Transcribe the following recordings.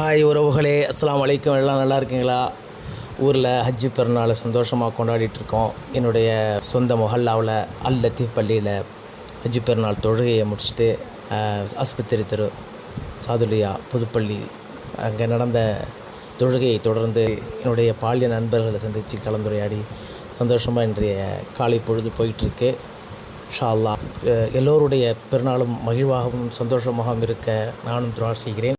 Hi உறவுகளே அஸ்லாம் வலைக்கம் எல்லாம் நல்லா இருக்கீங்களா? ஊரில் ஹஜ்ஜு பெருநாளை சந்தோஷமாக கொண்டாடிட்டுருக்கோம். என்னுடைய சொந்த மொஹல்லாவில் அல் லத்தீஃப் பள்ளியில் ஹஜ்ஜு பெருநாள் தொழுகையை முடிச்சுட்டு ஆஸ்பத்திரி தெரு சாதுலியா புதுப்பள்ளி அங்கே நடந்த தொழுகையை தொடர்ந்து என்னுடைய பாலிய நண்பர்களை சந்தித்து கலந்துரையாடி சந்தோஷமாக இன்றைய காலை பொழுது போயிட்டுருக்கு. ஷால்லா எல்லோருடைய பெருநாளும் மகிழ்வாகவும் சந்தோஷமாகவும் இருக்க நானும் துரார் செய்கிறேன்.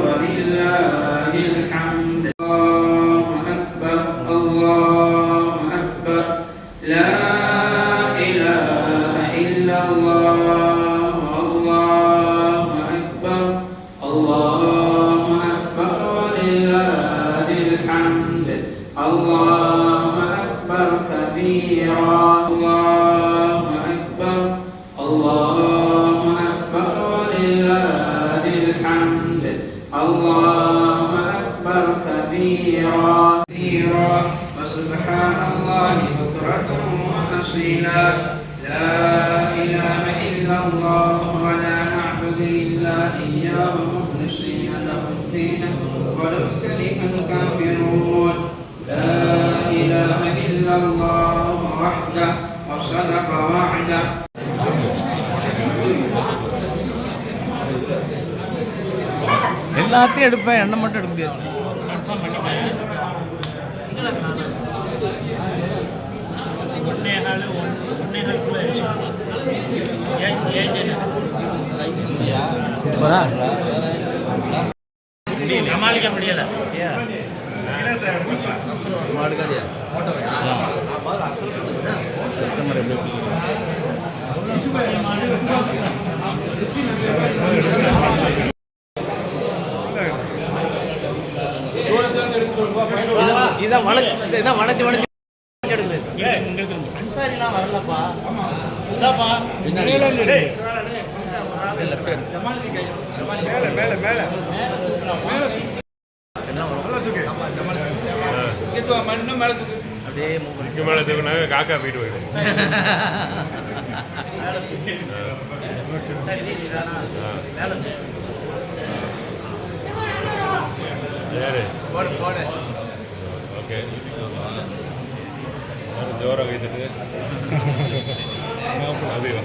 الله أكبر كبيرا. الله أكبر. الله أكبر ولله الحمد. الله أكبر كبيرا. كثيرا وسبحان الله بكرة وأصيلا. لا إله إلا الله ولا نعبد إلا إياه مخلصين له الدين. ولو كره الكافرون. لا إله إلا الله وحده وصدق وعده எல்லாத்தையும் எடுப்பேன் எண்ணெய் மட்டும் எடுக்க முடியாது சமாளிக்க முடியல இதான் வளைச்சு இதான் வளைச்சு வளைச்சு எடுக்குது அன்சாரிலாம் வரலப்பா இதாப்பா மேல மேல பண்ணி இதுக்கு மேலே தூக்குனாங்க காக்கா போயிட்டு போயிடும். போடு போடு. ஓகே. ஜோராக வைத்துட்டு அப்படிவா